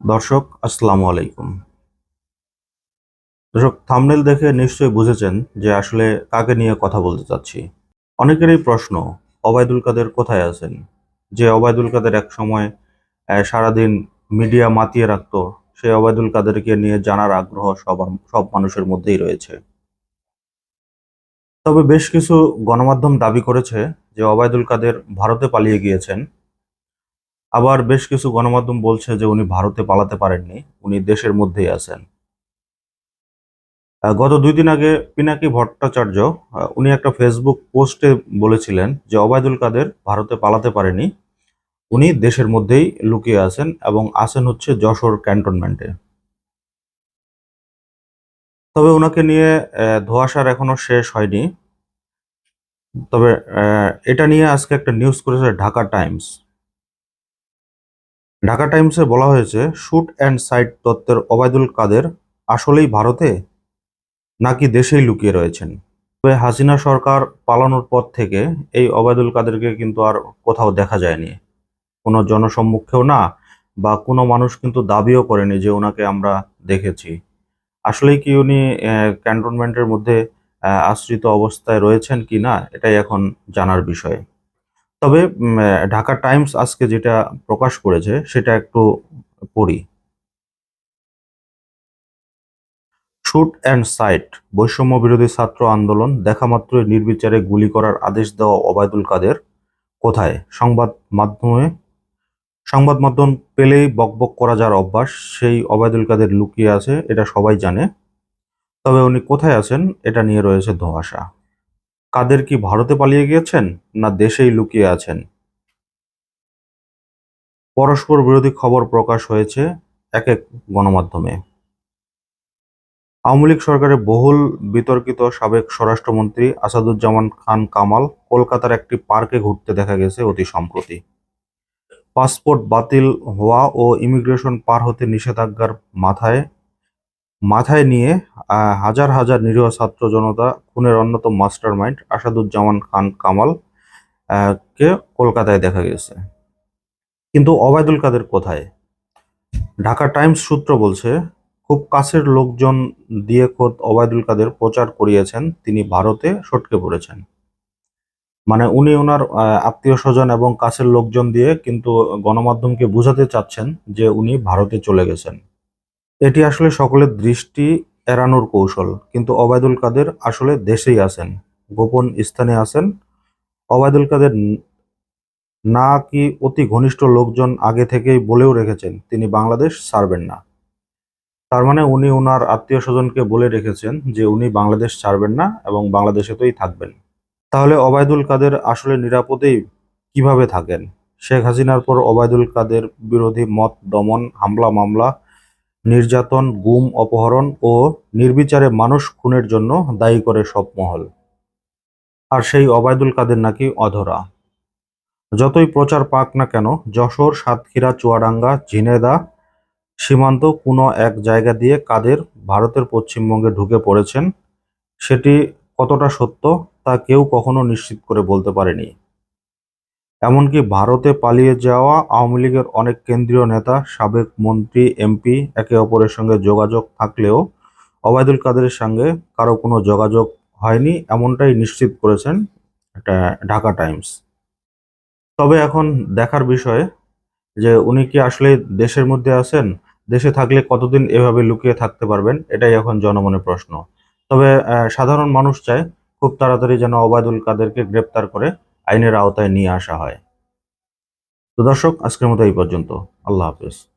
দর্শক, আসসালামু আলাইকুম। দর্শক থাম্বনেল দেখে নিশ্চয়ই বুঝেছেন যে আসলে কাকে নিয়ে কথা বলতে চাচ্ছি। অনেকেরই প্রশ্ন, অবায়দুল কাদের কোথায় আছেন? যে অবায়দুল কাদের এক সময় সারাদিন মিডিয়া মাতিয়ে রাখত সেই অবায়দুল কাদেরকে নিয়ে জানার আগ্রহ সবার, সব মানুষের মধ্যেই রয়েছে। তবে বেশ কিছু গণমাধ্যম দাবি করেছে যে অবায়দুল কাদের ভারতে পালিয়ে গিয়েছেন। আবার বেশ কিছু গণমাধ্যম বলছে যে উনি ভারতে পালাতে পারেননি, উনি দেশের মধ্যেই আছেন। গত দুই দিন আগে পিনাকি ভট্টাচার্য উনি একটা ফেসবুক পোস্টে বলেছিলেন যে অবায়দুল কাদের ভারতে পালাতে পারেনি, উনি দেশের মধ্যেই লুকিয়ে আছেন এবং আছেন হচ্ছে যশোর ক্যান্টনমেন্টে। তবে ওনাকে নিয়ে ধোঁয়াশার এখনও শেষ হয়নি। তবে এটা নিয়ে আজকে একটা নিউজ করেছে ঢাকা টাইমস। ঢাকা টাইমসে বলা হয়েছে, শুট অ্যান্ড সাইট তত্ত্বের অবায়দুল কাদের আসলেই ভারতে নাকি দেশেই লুকিয়ে রয়েছেন। তবে হাসিনা সরকার পালানোর পর থেকে এই অবায়দুল কাদেরকে কিন্তু আর কোথাও দেখা যায়নি। কোনো জনসম্মুখেও না, বা কোনো মানুষ কিন্তু দাবিও করেনি যে ওনাকে আমরা দেখেছি। আসলেই কি উনি ক্যান্টনমেন্টের মধ্যে আশ্রিত অবস্থায় রয়েছেন কি না, এটাই এখন জানার বিষয়। তবে ঢাকা টাইমস আজকে যেটা প্রকাশ করেছে, সেটা একটু পড়ি। শুট অ্যান্ড সাইট, বৈষম্য বিরোধী ছাত্র আন্দোলন দেখামাত্রই নির্বিচারে গুলি করার আদেশ দেওয়া ওবায়দুল কাদের। কোথায়? সংবাদ মাধ্যমে, সংবাদ মাধ্যম পেলেই বকবক করা যার অভ্যাস, সেই অবায়দুল কাদের লুকিয়ে আছে, এটা সবাই জানে। তবে উনি কোথায় আছেন, এটা নিয়ে রয়েছে ধোঁয়াশা। কাদের কি ভারতে পালিয়ে গিয়েছেন না দেশেই লুকিয়ে আছেন? পরস্পর বিরোধী খবর প্রকাশ হয়েছে এক এক গণমাধ্যমে। আওয়ামী লীগ সরকারের বহুল বিতর্কিত সাবেক স্বরাষ্ট্রমন্ত্রী আসাদুজ্জামান খান কামাল কলকাতার একটি পার্কে ঘুরতে দেখা গেছে অতি সম্প্রতি। পাসপোর্ট বাতিল হওয়া ও ইমিগ্রেশন পার হতে নিষেধাজ্ঞার মাথায় মাথায় নিয়ে হাজার হাজার নিরীহ ছাত্র জনতা খুনের অন্যতম মাস্টার মাইন্ড আসাদুজ্জামান খান কামাল কে কলকাতায় দেখা গেছে। কিন্তু অবায়দুল কাদের কোথায়? ঢাকা টাইমস সূত্র বলছে, খুব কাছের লোকজন দিয়ে খোদ অবায়দুল কাদের প্রচার করিয়েছেন, তিনি ভারতে সটকে পড়েছেন। মানে উনি ওনার আত্মীয় স্বজন এবং কাছের লোকজন দিয়ে কিন্তু গণমাধ্যমকে বোঝাতে চাচ্ছেন যে উনি ভারতে চলে গেছেন। এটি আসলে সকলের দৃষ্টি এড়ানোর কৌশল, কিন্তু অবায়দুল কাদের আসলে দেশেই আছেন, গোপন স্থানে আছেন। অবায়দুল কাদের না কি অতি ঘনিষ্ঠ লোকজন আগে থেকেই বলেও রেখেছেন, তিনি বাংলাদেশ ছাড়বেন না। তার মানে উনি ওনার আত্মীয় স্বজনকে বলে রেখেছেন যে উনি বাংলাদেশ ছাড়বেন না এবং বাংলাদেশেতেই থাকবেন। তাহলে অবায়দুল কাদের আসলে নিরাপদেই কীভাবে থাকেন? শেখ হাসিনার পর অবায়দুল কাদের বিরোধী মত দমন, হামলা, মামলা নির্যাতন, গুম, অপহরণ ও নির্বিচারে মানুষ খুনের জন্য দায়ী করে সব মহল। আর সেই অবায়দুল কাদের নাকি অধরা। যতই প্রচার পাক না কেন, যশোর, সাতক্ষীরা, চুয়াডাঙ্গা ঝিনেদা সীমান্ত কোনো এক জায়গা দিয়ে কাদের ভারতের পশ্চিমবঙ্গে ঢুকে পড়েছেন, সেটি কতটা সত্য তা কেউ কখনো নিশ্চিত করে বলতে পারেনি। এমনকি ভারতে পালিয়ে যাওয়া আওয়ামী লীগের অনেক কেন্দ্রীয় নেতা, সাবেক মন্ত্রী, এমপি একে অপরের সঙ্গে যোগাযোগ থাকলেও অবায়দুল কাদেরের সঙ্গে কারও কোনো যোগাযোগ হয়নি এমনটাই নিশ্চিত করেছেন ঢাকা টাইমস। তবে এখন দেখার বিষয় যে উনি কি আসলে দেশের মধ্যে আছেন? দেশে থাকলে কতদিন এভাবে লুকিয়ে থাকতে পারবেন? এটাই এখন জনমনে প্রশ্ন। তবে সাধারণ মানুষ চায় খুব তাড়াতাড়ি যেন ওবায়দুল কাদেরকে গ্রেপ্তার করে আইনের আওতায় নিয়ে আসা হয়। তো দর্শক আজকের মতো এই পর্যন্ত। আল্লাহ হাফেজ।